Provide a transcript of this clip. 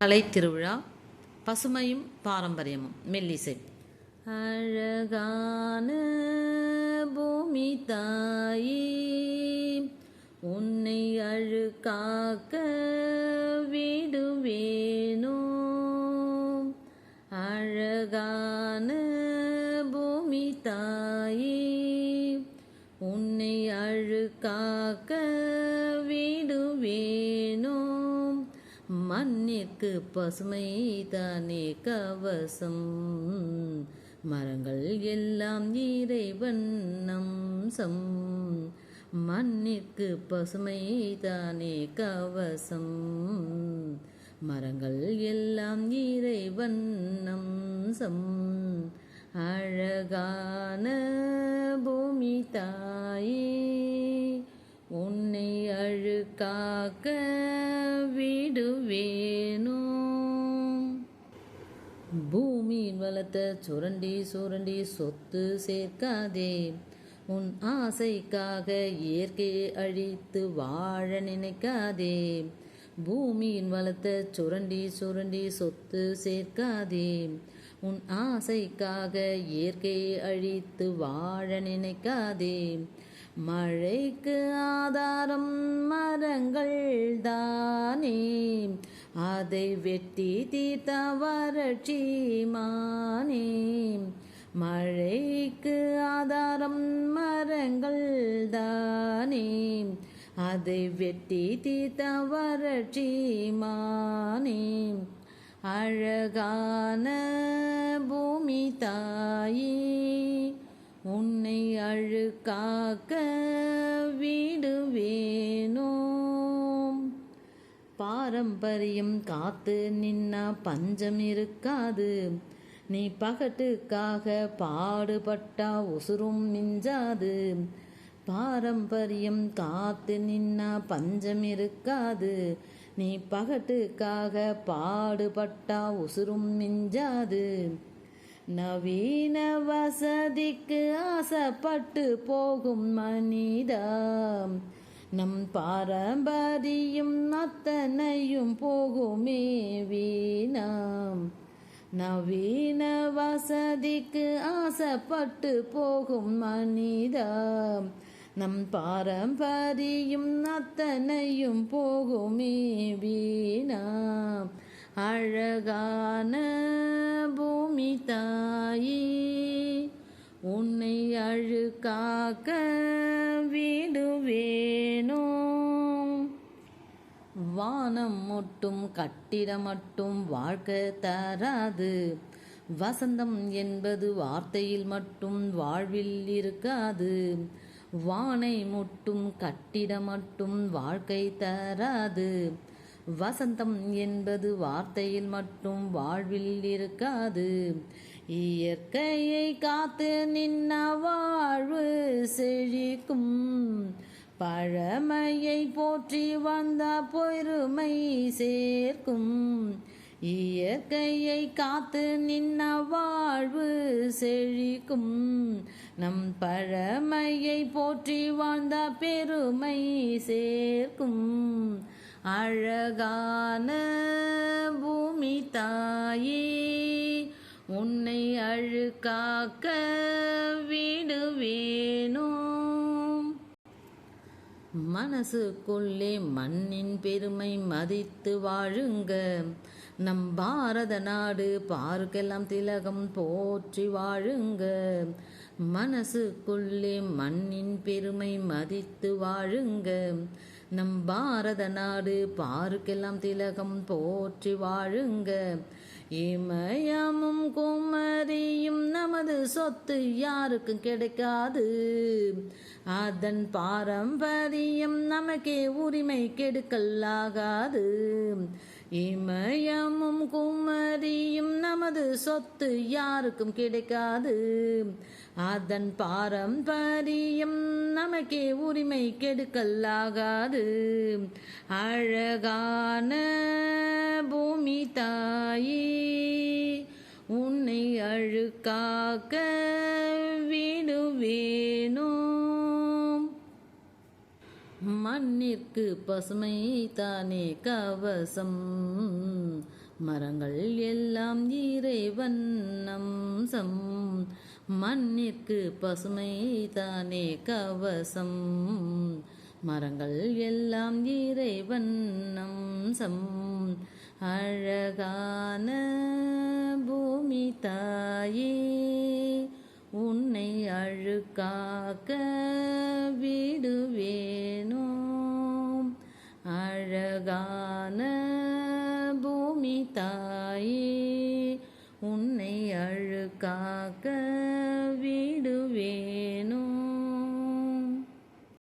கலை திருவிழா பசுமையும் பாரம்பரியமும் மெல்லிசை. அழகான பூமி தாயே உன்னை அழுக்காக்க விடுவேனோ? அழகான பூமி தாயே உன்னை அழுக்காக்க மண்ணிற்கு பசுமை தானே கவசம். மரங்கள் எல்லாம் இறைவன் நம்சம். மண்ணிற்கு பசுமை தானே கவசம். மரங்கள் எல்லாம் இறைவன் நம்சம். அழகான பூமி தாயே உன்னை அழுக்காக்க விடுவேனோ பூமியின் வளத்தை சுரண்டி சுரண்டி சொத்து சேர்க்காதே. உன் ஆசைக்காக இயற்கையை அழித்து வாழ நினைக்காதே. பூமியின் வளத்தை சுரண்டி சுரண்டி சொத்து சேர்க்காதே. உன் ஆசைக்காக இயற்கையை அழித்து வாழ நினைக்காதே. மழைக்கு ஆதாரம் மரங்கள் தானே. அதை வெட்டி தீர்த்த வறட்சி மானே. மழைக்கு ஆதாரம் மரங்கள் தானே. அதை வெட்டி தீர்த்த வறட்சி மானே. அழகான பூமி தாயே. உன்னை அழுக்காக்க விடுவேனோ? பாரம்பரியம் காத்து நின்னா பஞ்சம் இருக்காது. நீ பகட்டுக்காக பாடுபட்டா உசுரும் மிஞ்சாது. பாரம்பரியம் காத்து நின்னா பஞ்சம் இருக்காது. நீ பகட்டுக்காக பாடுபட்டா உசுரும் மிஞ்சாது. நவீன வசதிக்கு ஆசைப்பட்டு போகும் மனிதா நம் பாரம்பரியம் அத்தனையும் போகுமே வீணாம். நவீன வசதிக்கு ஆசைப்பட்டு போகும் மனிதா நம் பாரம்பரியம் அத்தனையும் போகுமே வீணாம். அழகான பூமி தாயே உன்னை அழுக்காக்க வேணும் வானம் மட்டும் கட்டிடம் மட்டும் வாழ்க்கை தராது. வசந்தம் என்பது வார்த்தையில் மட்டும் வாழ்வில் இருக்காது. வானை முட்டும் கட்டிட மட்டும் வாழ்க்கை தராது. வசந்தம் என்பது வார்த்தையில் மட்டும் வாழ்வில் இருக்காது. இயற்கையை காத்து நின்ன வாழ்வு செழிக்கும். பழமையை போற்றி வந்த பொறுமை சேர்க்கும். இயற்கையை காத்து நின்ன வாழ்வு செழிக்கும். நம் பழமையை போற்றி வாழ்ந்த பெருமை சேர்க்கும். அழகான பூமி தாயே உன்னை அழுக்காக்க விடுவேனோ? மனசுக்குள்ளே மண்ணின் பெருமை மதித்து வாழுங்க. நம் பாரத நாடு பார்க்கெல்லாம் திலகம் போற்றி வாழுங்க. மனசுக்குள்ளே மண்ணின் பெருமை மதித்து வாழுங்க. நம் பாரத நாடு பார்க்கெல்லாம் திலகம் போற்றி வாழுங்க. இமயமும் குமரியும் நமது சொத்து யாருக்கும் கிடைக்காது. அதன் பாரம்பரியம் நமக்கே உரிமை கெடுக்கல்லாகாது இமயமும் குமரியும் நமது சொத்து யாருக்கும் கிடைக்காது. அதன் பாரம்பரியம் நமக்கே உரிமை கெடுக்கல்லாகாது. அழகான பூமி தாயி உன்னை அழுக்காக்க வீடு வேணும் மண்ணிற்கு பசுமை தானே கவசம். மரங்கள் எல்லாம் இறைவன் அம்சம் மண்ணிற்கு பசுமை தானே கவசம். மரங்கள் எல்லாம் இறைவன் அம்சம் அழகான பூமி தாயே. உன்னை அழுக்காக்க விடுவேனோ? அழகான பூமி தாயே உன்னை அழுக்காக்க விடுவேன்?